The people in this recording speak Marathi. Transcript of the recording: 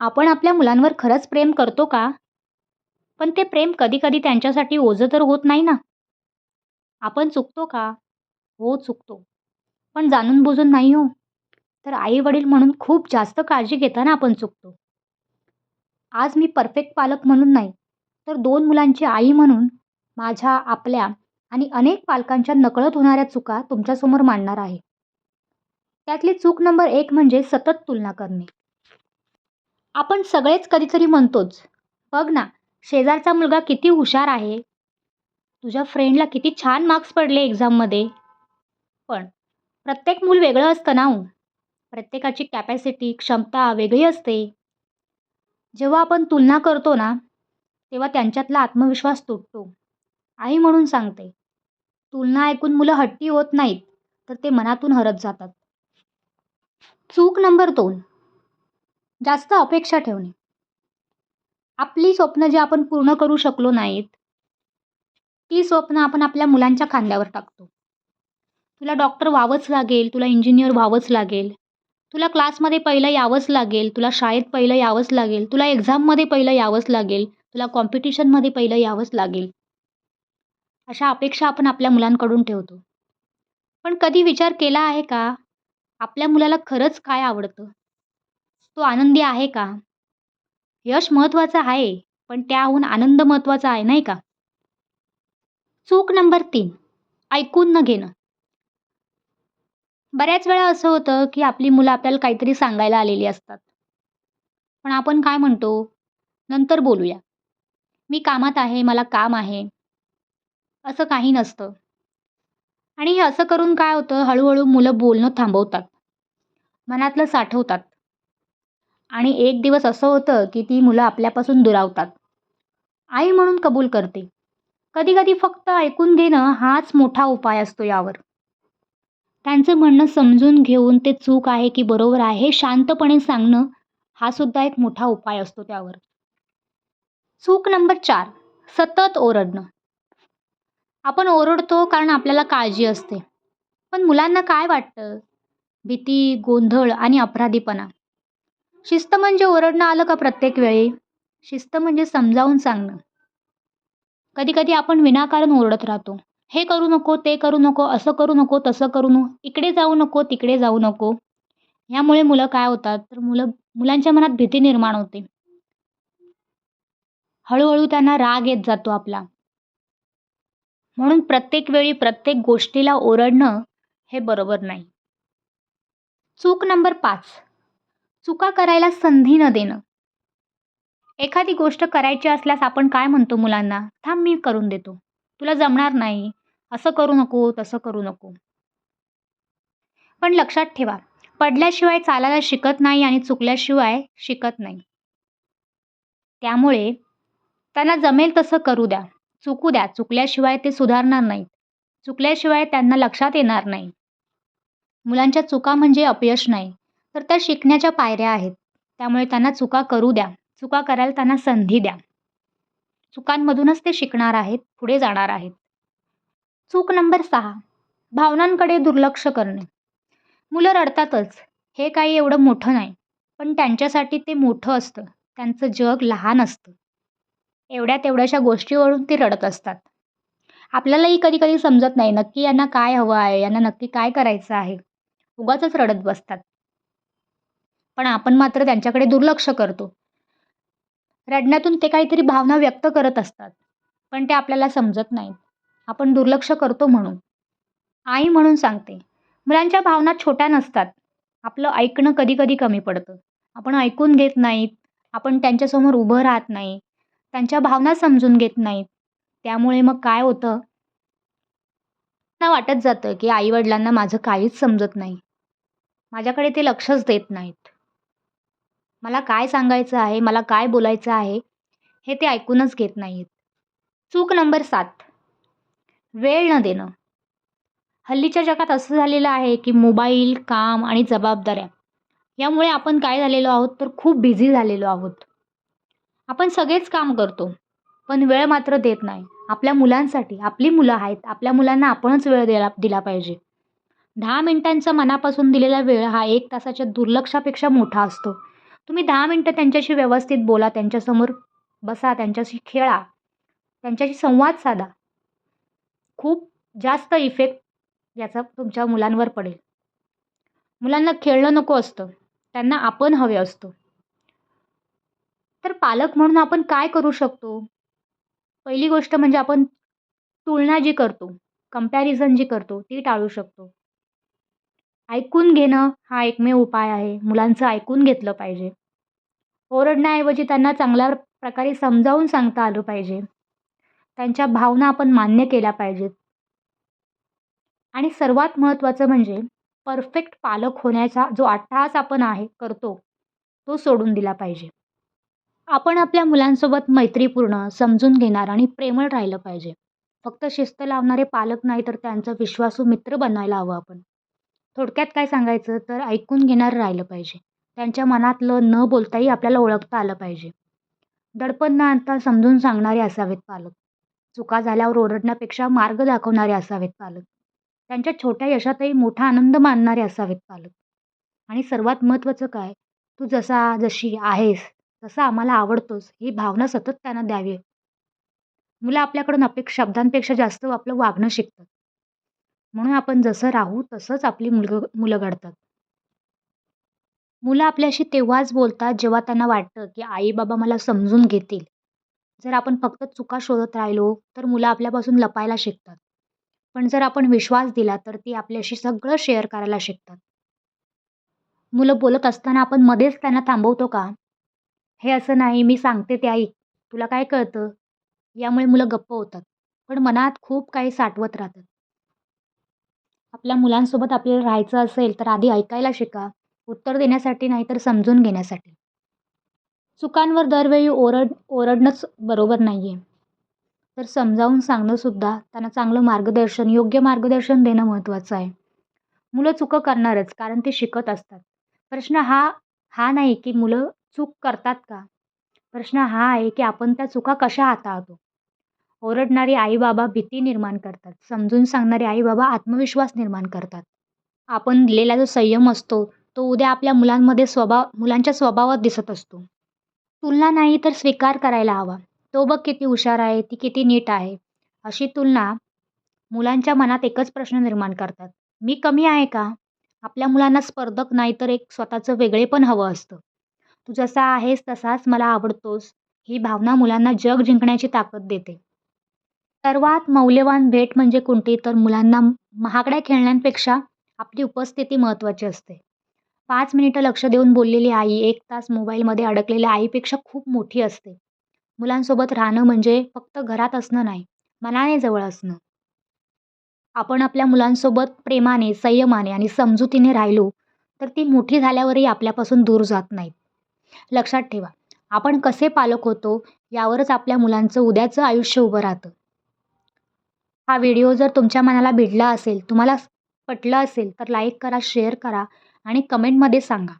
आपण आपल्या मुलांवर खरंच प्रेम करतो का? पण ते प्रेम कधीकधी त्यांच्यासाठी ओझं तर होत नाही ना? आपण चुकतो का? हो चुकतो. पण जाणून बुजून नाही हो. तर आई वडील म्हणून खूप जास्त काळजी घेताना आपण चुकतो. आज मी परफेक्ट पालक म्हणून नाही तर दोन मुलांची आई म्हणून माझ्या आपल्या आणि अनेक पालकांच्या नकळत होणाऱ्या चुका तुमच्यासमोर मांडणार आहे. त्यातली चूक नंबर एक म्हणजे सतत तुलना करणे. आपण सगळेच कधीतरी म्हणतोच बघ ना शेजारचा मुलगा किती हुशार आहे. तुझ्या फ्रेंडला किती छान मार्क्स पडले एक्झाममध्ये पण प्रत्येक मूल वेगळं असतं ना हो. प्रत्येकाची कॅपॅसिटी क्षमता वेगळी असते. जेव्हा आपण तुलना करतो ना तेव्हा त्यांच्यातला आत्मविश्वास तुटतो. आई म्हणून सांगते तुलना ऐकून मुलं हट्टी होत नाहीत तर ते मनातून हरत जातात. चूक नंबर दोन. जास्त अपेक्षा ठेवणे. आपली स्वप्न जे आपण पूर्ण करू शकलो नाहीत ती स्वप्न आपण आपल्या मुलांच्या खांद्यावर टाकतो. तुला डॉक्टर व्हावंच लागेल तुला इंजिनियर व्हावंच लागेल तुला क्लासमध्ये पहिलं यावंच लागेल तुला शाळेत पहिलं यावंच लागेल तुला एक्झाममध्ये पहिलं यावंच लागेल तुला कॉम्पिटिशनमध्ये पहिलं यावंच लागेल. अशा अपेक्षा आपण आपल्या मुलांकडून ठेवतो. पण कधी विचार केला आहे का? आपल्या मुलाला खरंच काय आवडतं? तो आनंदी आहे का? यश महत्त्वाचं आहे पण त्याहून आनंद महत्त्वाचा आहे नाही का? चूक नंबर तीन ऐकून न घेणं. बऱ्याच वेळा असं होतं की आपली मुलं आपल्याला काहीतरी सांगायला आलेली असतात. पण आपण काय म्हणतो? नंतर बोलूया. मी कामात आहे मला काम आहे. असं काही नसतं. आणि हे असं करून काय होतं? हळूहळू मुलं बोलणं थांबवतात. मनातलं साठवतात. आणि एक दिवस असं होतं की ती मुलं आपल्यापासून दुरावतात. आई म्हणून कबूल करते. कधी कधी फक्त ऐकून घेणं हाच मोठा उपाय असतो यावर. त्यांचं म्हणणं समजून घेऊन ते चूक आहे की बरोबर आहे शांतपणे सांगणं हा सुद्धा एक मोठा उपाय असतो त्यावर. चूक नंबर चार सतत ओरडणं. आपण ओरडतो कारण आपल्याला काळजी असते. पण मुलांना काय वाटतं? भीती गोंधळ आणि अपराधीपणा. शिस्त म्हणजे ओरडणं आलं का प्रत्येक वेळी? शिस्त म्हणजे समजावून सांगणं. कधी कधी आपण विनाकारण ओरडत राहतो. हे करू नको ते करू नको असं करू नको तसं करू नको इकडे जाऊ नको तिकडे जाऊ नको. ह्यामुळे मुलं काय होतात? तर मुलं मुलांच्या मनात भीती निर्माण होते. हळूहळू त्यांना राग येत जातो आपला. म्हणून प्रत्येक वेळी प्रत्येक गोष्टीला ओरडणं हे बरोबर नाही. चूक नंबर पाच. चुका करायला संधी न देणं. एखादी गोष्ट करायची असल्यास आपण काय म्हणतो मुलांना? थांब मी करून देतो. तुला जमणार नाही. असं करू नको तसं करू नको. पण लक्षात ठेवा पडल्याशिवाय चालायला शिकत नाही आणि चुकल्याशिवाय शिकत नाही. त्यामुळे त्यांना जमेल तसं करू द्या. चुकू द्या. चुकल्याशिवाय ते सुधारणार नाहीत. चुकल्याशिवाय त्यांना लक्षात येणार नाही. मुलांच्या चुका म्हणजे अपयश नाही. तर त्या शिकण्याच्या पायऱ्या आहेत. त्यामुळे त्यांना चुका करू द्या. चुका करायला त्यांना संधी द्या. चुकांमधूनच ते शिकणार आहेत पुढे जाणार आहेत. चूक नंबर सहा. भावनांकडे दुर्लक्ष करणे. मुलं रडतातच. हे काही एवढं मोठं नाही. पण त्यांच्यासाठी ते मोठं असतं. त्यांचं जग लहान असतं. एवढ्या तेवढ्याशा गोष्टीवरून ते रडत असतात. आपल्यालाही कधी कधी समजत नाही नक्की यांना काय हवं आहे? यांना नक्की काय करायचं आहे? उगाच रडत बसतात. पण आपण मात्र त्यांच्याकडे दुर्लक्ष करतो. रडण्यातून ते काहीतरी भावना व्यक्त करत असतात पण ते आपल्याला समजत नाहीत. आपण दुर्लक्ष करतो म्हणून. आई म्हणून सांगते मुलांच्या भावना छोट्या नसतात. आपलं ऐकणं कधीकधी कमी पडतं. आपण ऐकून घेत नाहीत. आपण त्यांच्यासमोर उभं राहत नाही. त्यांच्या भावना समजून घेत नाहीत. त्यामुळे मग काय होतं? ना वाटत जातं की आईवडिलांना माझं काहीच समजत नाही. माझ्याकडे ते लक्षच देत नाहीत. मला काय सांगायचं आहे मला काय बोलायचं आहे हे ते ऐकूनच घेत नाहीत. चूक नंबर सात. वेळ न देणं. हल्लीच्या जगात असं झालेलं आहे की मोबाईल काम आणि जबाबदाऱ्या यामुळे आपण काय झालेलो आहोत तर खूप बिझी झालेलो आहोत. आपण सगळेच काम करतो पण वेळ मात्र देत नाही. आपल्या मुलांसाठी आपली मुलं आहेत आपल्या मुलांना आपणच वेळ दिला दिला पाहिजे. दहा मिनिटांचा मनापासून दिलेला वेळ हा एक तासाच्या दुर्लक्षापेक्षा मोठा असतो. तुम्ही दहा मिनटं त्यांच्याशी व्यवस्थित बोला त्यांच्यासमोर बसा त्यांच्याशी खेळा त्यांच्याशी संवाद साधा. खूप जास्त इफेक्ट याचा तुमच्या मुलांवर पडेल. मुलांना खेळणं नको असतं. त्यांना आपण हवे असतो. तर पालक म्हणून आपण काय करू शकतो? पहिली गोष्ट म्हणजे आपण तुलना जी करतो कंपॅरिझन जी करतो ती टाळू शकतो. ऐकून घेणं हा एकमेव उपाय आहे. मुलांचं ऐकून घेतलं पाहिजे. ओरडण्याऐवजी त्यांना चांगल्या प्रकारे समजावून सांगता आलं पाहिजे. त्यांच्या भावना आपण मान्य केल्या पाहिजेत. आणि सर्वात महत्त्वाचं म्हणजे परफेक्ट पालक होण्याचा जो अट्टहास आपण आहे करतो तो सोडून दिला पाहिजे. आपण आपल्या मुलांसोबत मैत्रीपूर्ण समजून घेणार आणि प्रेमळ राहिलं पाहिजे. फक्त शिस्त लावणारे पालक नाही तर त्यांचा विश्वासू मित्र बनायला हवं आपण. थोडक्यात काय सांगायचं तर ऐकून घेणारं राहिलं पाहिजे. त्यांच्या मनातलं न बोलताही आपल्याला ओळखता आलं पाहिजे. दडपण न आणता समजून सांगणारे असावेत पालक. चुका झाल्यावर ओरडण्यापेक्षा मार्ग दाखवणारे असावेत पालक. त्यांच्या छोट्या यशातही मोठा आनंद मानणारे असावेत पालक. आणि सर्वात महत्त्वाचं काय? तू जसा जशी आहेस तसा आम्हाला आवडतोस ही भावना सतत त्यांना द्यावी. मुलं आपल्याकडून अपेक्षा शब्दांपेक्षा जास्त आपलं वागणं शिकतात. म्हणून आपण जसं राहू तसंच आपली मुलग मुलं घडतात. मुलं आपल्याशी तेव्हाच बोलतात जेव्हा त्यांना वाटतं की आई बाबा मला समजून घेतील. जर आपण फक्त चुका शोधत राहिलो तर मुलं आपल्यापासून लपायला शिकतात. पण जर आपण विश्वास दिला तर ती आपल्याशी सगळं शेअर करायला शिकतात. मुलं बोलत असताना आपण मध्येच त्यांना थांबवतो का? हे असं नाही मी सांगते ते ऐक तुला काय कळतं? यामुळे मुलं गप्प होतात. पण मनात खूप काही साठवत राहतात. आपल्या मुलांसोबत आपल्याला राहायचं असेल तर आधी ऐकायला शिका उत्तर देण्यासाठी नाही तर समजून घेण्यासाठी. चुकांवर दरवेळी ओरड ओरडणंच बरोबर नाही आहे तर समजावून सांगणंसुद्धा त्यांना चांगलं मार्गदर्शन योग्य मार्गदर्शन देणं महत्त्वाचं आहे. मुलं चुकं करणारच कारण ते शिकत असतात. प्रश्न हा हा नाही की मुलं चूक करतात का? प्रश्न हा आहे की आपण त्या चुका कशा हाताळतो? ओरडणारी आई बाबा भीती निर्माण करतात. समजून सांगणारे आई बाबा आत्मविश्वास निर्माण करतात. आपण दिलेला जो संयम असतो तो उद्या आपल्या मुलांमध्ये स्वभाव मुलांच्या स्वभावात दिसत असतो. तुलना नाही तर स्वीकार करायला हवा. तो बघ किती हुशार आहे ती किती नीट आहे. अशी तुलना मुलांच्या मनात एकच प्रश्न निर्माण करतात. मी कमी आहे का? आपल्या मुलांना स्पर्धक नाही तर एक स्वतःचं वेगळेपण हवं असतं. तू जसा आहेस तसाच मला आवडतोस. ही भावना मुलांना जग जिंकण्याची ताकद देते. सर्वात मौल्यवान भेट म्हणजे कोणती? तर मुलांना महागड्या खेळण्यांपेक्षा आपली उपस्थिती महत्त्वाची असते. पाच मिनिटं लक्ष देऊन बोललेली आई एक तास मोबाईलमध्ये अडकलेल्या आईपेक्षा खूप मोठी असते. मुलांसोबत राहणं म्हणजे फक्त घरात असणं नाही मनाने जवळ असणं. आपण आपल्या मुलांसोबत प्रेमाने संयमाने आणि समजुतीने राहिलो तर ती मोठी झाल्यावरही आपल्यापासून दूर जात नाहीत. लक्षात ठेवा आपण कसे पालक होतो यावरच आपल्या मुलांचं उद्याचं आयुष्य उभं राहतं. हा व्हिडिओ जर तुमच्या मनाला भिडला असेल तुम्हाला पटलं असेल तर लाईक करा शेअर करा आणि कमेंटमध्ये सांगा.